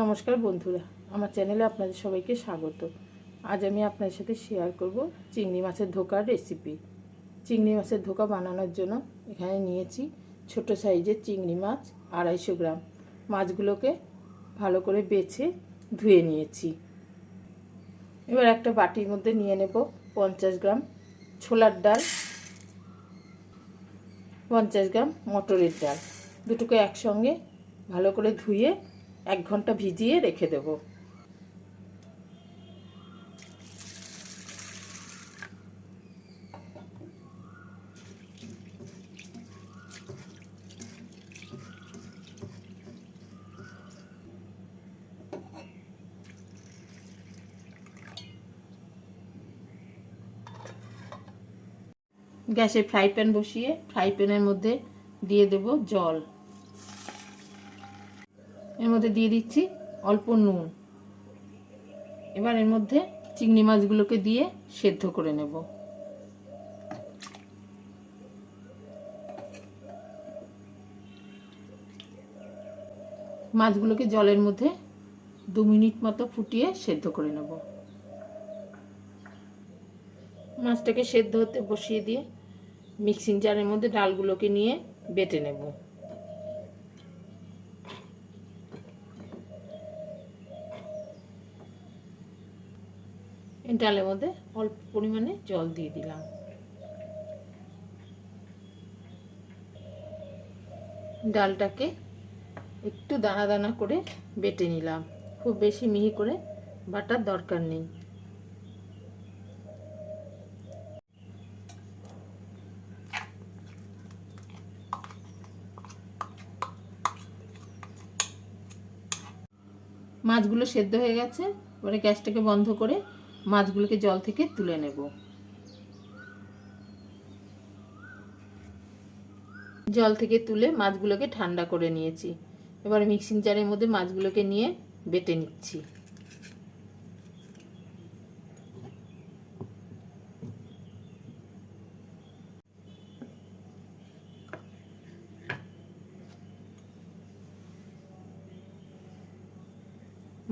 নমস্কার বন্ধুরা, আমার চ্যানেলে আপনাদের সবাইকে স্বাগত। আজ আমি আপনাদের সাথে শেয়ার করব চিংড়ি মাছের ধোকার রেসিপি চিংড়ি মাছের ধোকা বানানোর জন্য এখানে নিয়েছি ছোট সাইজের চিংড়ি মাছ আড়াইশো গ্রাম। মাছগুলোকে ভালো করে বেছে ধুয়ে নিয়েছি। এবার একটা বাটির মধ্যে নিয়ে নেব পঞ্চাশ গ্রাম ছোলার ডাল, পঞ্চাশ গ্রাম মটরের ডাল। দুটোকে একসঙ্গে ভালো করে ধুয়ে এক ঘণ্টা ভিজিয়ে রেখে দেব। গ্যাসে ফ্রাই প্যান বসিয়ে, ফ্রাই প্যানের মধ্যে দিয়ে দেব জল। এর মধ্যে দিয়ে দিচ্ছি অল্প নুন। এবার এর মধ্যে চিংড়ি মাছগুলোকে দিয়ে সেদ্ধ করে নেব। মাছগুলোকে জলের মধ্যে দু মিনিট মতো ফুটিয়ে সেদ্ধ করে নেব। মাছটাকে সেদ্ধ হতে বসিয়ে দিয়ে মিক্সিং জারের মধ্যে ডালগুলোকে নিয়ে বেটে নেব। ডালের মধ্যে অল্প পরিমাণে জল দিয়ে দিলাম। ডালটাকে একটু দানা দানা করে বেটে নিলাম। খুব বেশি মিহি করে বাটার দরকার নেই। মাছগুলো সেদ্ধ হয়ে গেছে, এবারে গ্যাসটাকে বন্ধ করে মাছগুলোকে জল থেকে তুলে নেব। জল থেকে তুলে মাছগুলোকে ঠান্ডা করে নিয়েছি। এবার মিক্সিং জারের মধ্যে মাছগুলোকে নিয়ে বেটে নিচ্ছি।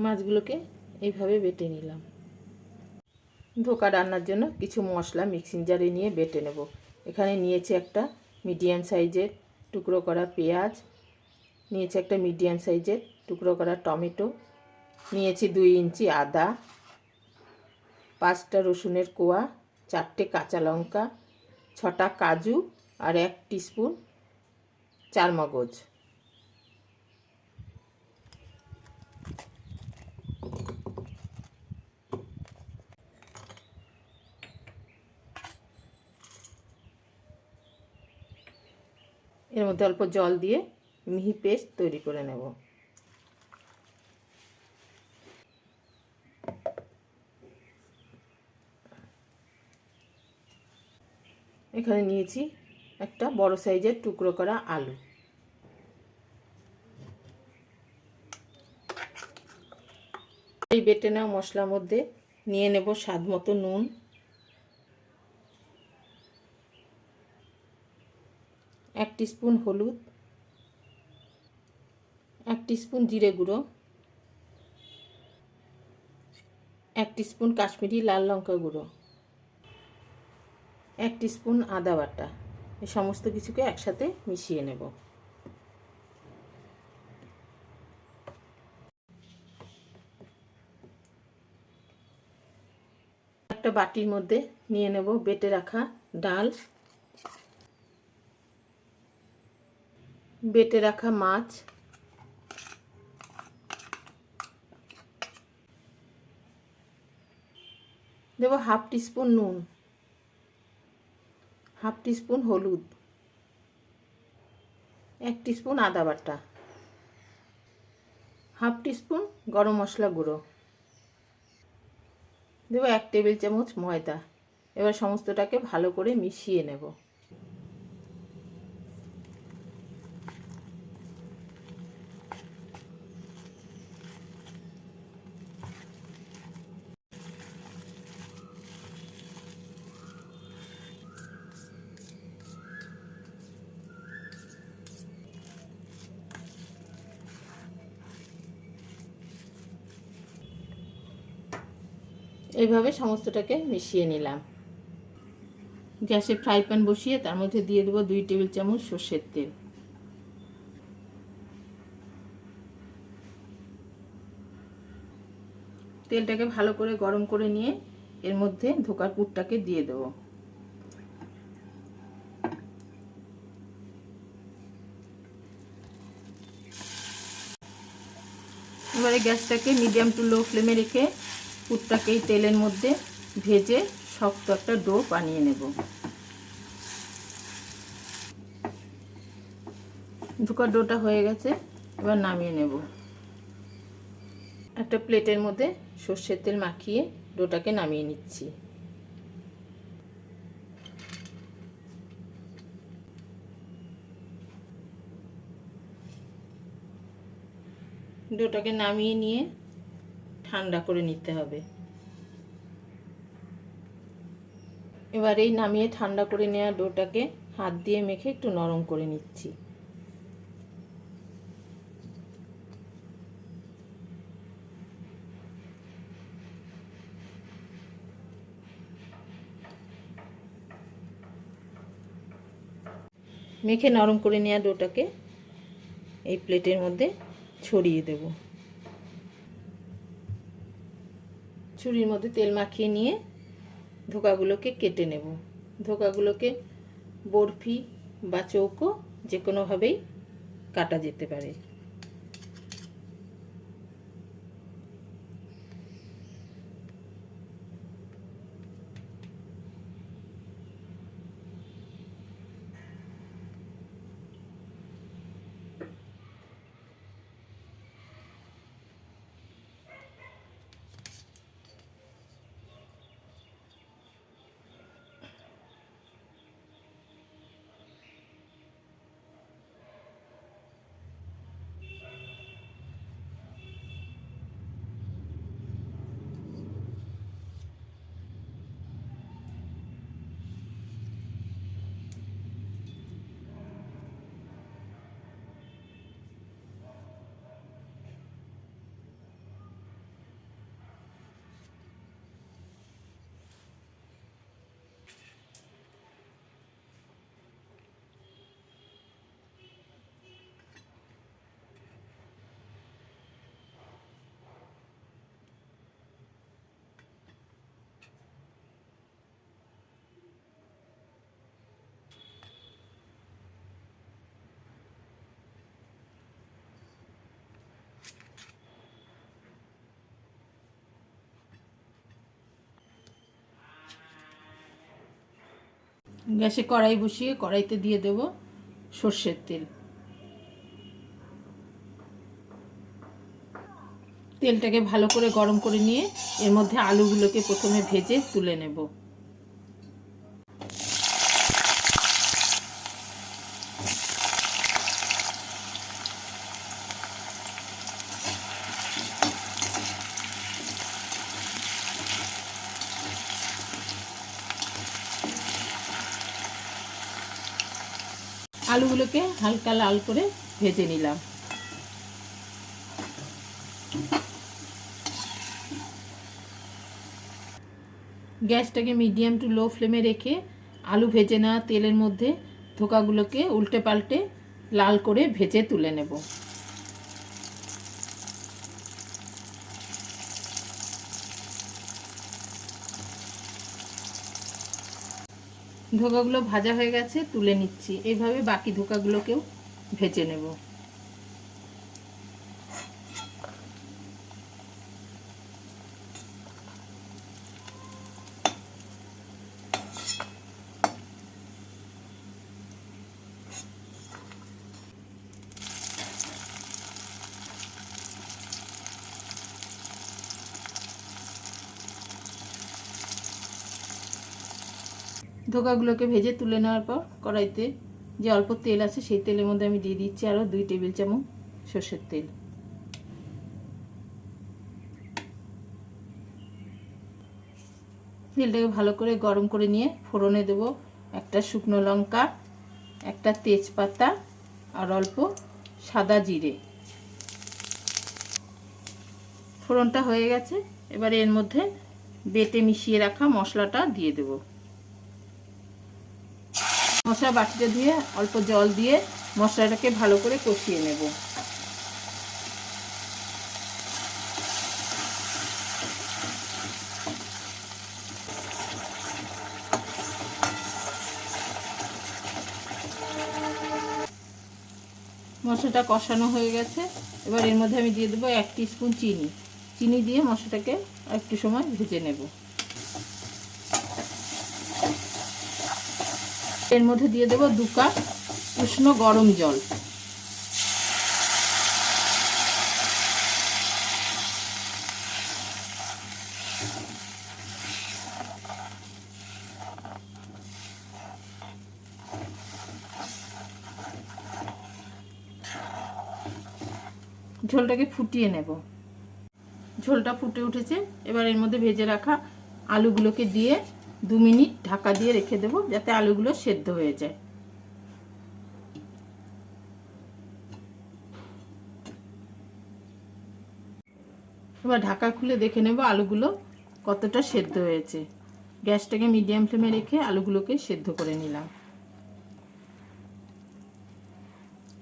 মাছগুলোকে এইভাবে বেটে নিলাম। ধোকা রান্নার জন্য কিছু মশলা মিক্সিং জারে নিয়ে বেটে নেব। এখানে নিয়েছি একটা মিডিয়াম সাইজের টুকরো করা পেঁয়াজ, নিয়েছি একটা মিডিয়াম সাইজের টুকরো করা টমেটো, নিয়েছি দুই ইঞ্চি আদা, পাঁচটা রসুনের কোয়া, চারটে কাঁচা লঙ্কা, ছটা কাজু আর এক টিস্পুন চারমগজ এর মধ্যে অল্প জল দিয়ে মিহি পেস্ট তৈরি করে নেব। এখানে নিয়েছি একটা বড় সাইজের টুকরো করা আলু। এই বেটে নেওয়া মশলার মধ্যে নিয়ে নেব স্বাদ মতো নুন এক স্পুন হলুদ, এক স্পুন জিরে গুঁড়ো, এক স্পুন কাশ্মীরি লাল লঙ্কা গুঁড়ো, এক স্পুন আদা বাটা। এই সমস্ত কিছুকে একসাথে মিশিয়ে নেব। একটা বাটির মধ্যে নিয়ে নেব বেটে রাখা ডাল। বেটে রাখা মাছ। দেবো হাফ টিস্পুন নুন। হাফ টিস্পুন হলুদ। এক টিস্পুন আদা বাটা। হাফ টিস্পুন গরম মশলা গুঁড়ো। দেবো এক টেবিল চামচ ময়দা। এবার সমস্তটাকে ভালো করে মিশিয়ে নেব। এইভাবে সমস্তটাকে মিশিয়ে নিলাম। গ্যাসে ফ্রাই প্যান বসিয়ে তার মধ্যে দিয়ে দেবো দুই টেবিল চামচ সর্ষের তেল। তেলটাকে ভালো করে গরম করে নিয়ে এর মধ্যে ধোকার পুরটাকে দিয়ে দেবো। এবারে গ্যাসটাকে মিডিয়াম টু লো ফ্লেমে রেখে পুরটাকে এই তেলের মধ্যে ভেজে শক্ত একটা ডো বানিয়ে নেব। ধোকার ডোটা হয়ে গেছে, এবার নামিয়ে নেব। একটা প্লেটের মধ্যে সর্ষের তেল মাখিয়ে ডোটাকে নামিয়ে নিচ্ছি। ডোটাকে নামিয়ে নিয়ে ঠান্ডা করে নিতে হবে। এবার এই নামিয়ে ঠান্ডা করে নেওয়া ডোটাকে হাত দিয়ে মেখে একটু নরম করে নিচ্ছি। মেখে নরম করে নেওয়া ডোটাকে এই প্লেটের মধ্যে ছড়িয়ে দেব। ছুরির মধ্যে তেল মাখিয়ে নিয়ে ধোকাগুলোকে কেটে নেব। ধোকাগুলোকে বরফি বা চৌকো যে কোনোভাবেই কাটা যেতে পারে। গ্যাসে কড়াই বসিয়ে কড়াইতে দিয়ে দেব সর্ষের তেল। তেলটাকে ভালো করে গরম করে নিয়ে এর মধ্যে আলুগুলোকে প্রথমে ভেজে তুলে নেব। আলুগুলোকে হালকা লাল করে ভেজে নিলাম। গ্যাসটাকে মিডিয়াম টু লো ফ্লেমে রেখে আলু ভেজে না তেলের মধ্যে ধোকাগুলোকে উল্টে পাল্টে লাল করে ভেজে তুলে নেব। ধোকাগুলো ভাজা হয়ে গেছে তুলে নিচ্ছি। এইভাবে বাকি ধোকাগুলোকেও ভেজে নেব। ধোকাগুলোকে ভেজে তুলে নেওয়ার পর কড়াইতে যে অল্প তেল আছে সেই তেলের মধ্যে আমি দিয়ে দিচ্ছি আরও দুই টেবিল চামচ সর্ষের তেল। তেলটাকে ভালো করে গরম করে নিয়ে ফোড়নে দেব একটা শুকনো লঙ্কা, একটা তেজপাতা আর অল্প সাদা জিরে। ফোড়নটা হয়ে গেছে, এবারে এর মধ্যে বেটে মিশিয়ে রাখা মশলাটা দিয়ে দেব। মশলা বাটিটা দিয়ে অল্প জল দিয়ে মশলাটাকে ভালো করে কষিয়ে নেব। মশলাটা কষানো হয়ে গেছে। এবার এর মধ্যে আমি দিয়ে দেবো এক স্পুন চিনি। চিনি দিয়ে মশলাটাকে একটু সময় ভেজে নেব। এর মধ্যে দিয়ে দেবো দু কাপ উষ্ণ গরম জল। ঝোলটাকে ফুটিয়ে নেব। ঝোলটা ফুটে উঠেছে। এবার এর মধ্যে ভেজে রাখা আলুগুলোকে দিয়ে দু মিনিট ঢাকা দিয়ে রেখে দেবো যাতে আলুগুলো সেদ্ধ হয়ে যায়। এবার ঢাকা খুলে দেখে নেব আলুগুলো কতটা সেদ্ধ হয়েছে। গ্যাসটাকে মিডিয়াম ফ্লেমে রেখে আলুগুলোকে সেদ্ধ করে নিলাম।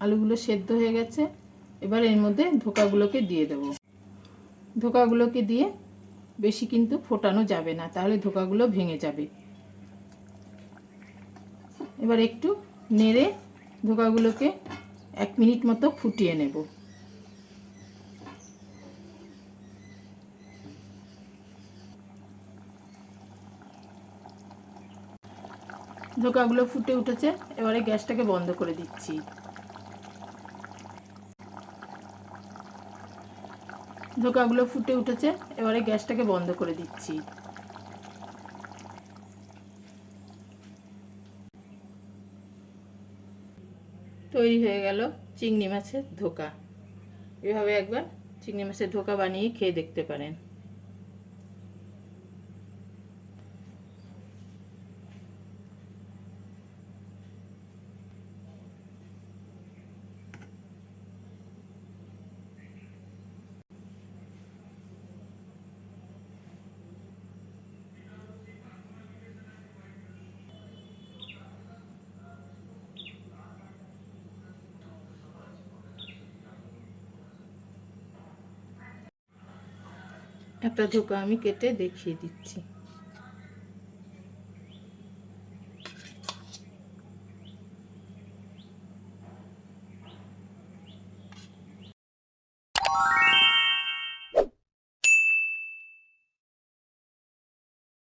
আলুগুলো সেদ্ধ হয়ে গেছে। এবার এর মধ্যে ধোকাগুলোকে দিয়ে দেব। ধোকাগুলোকে দিয়ে বেশি কিন্তু ফোটানো যাবে না, তাহলে ধোকাগুলো ভেঙে যাবে। এবার একটু নেড়ে ধোকাগুলোকে এক মিনিট মতো ফুটিয়ে নেব। ধোকাগুলো ফুটে উঠেছে, এবারে গ্যাসটাকে বন্ধ করে দিচ্ছি। ধোকাগুলো ফুটে উঠেছে, এবারে গ্যাসটাকে বন্ধ করে দিচ্ছি। তৈরি হয়ে গেল চিংড়ি মাছের ধোকা। এভাবে একবার চিংড়ি মাছের ধোকা বানিয়ে খেয়ে দেখতে পারেন। একটা ধোকা আমি কেটে দেখিয়ে দিচ্ছি।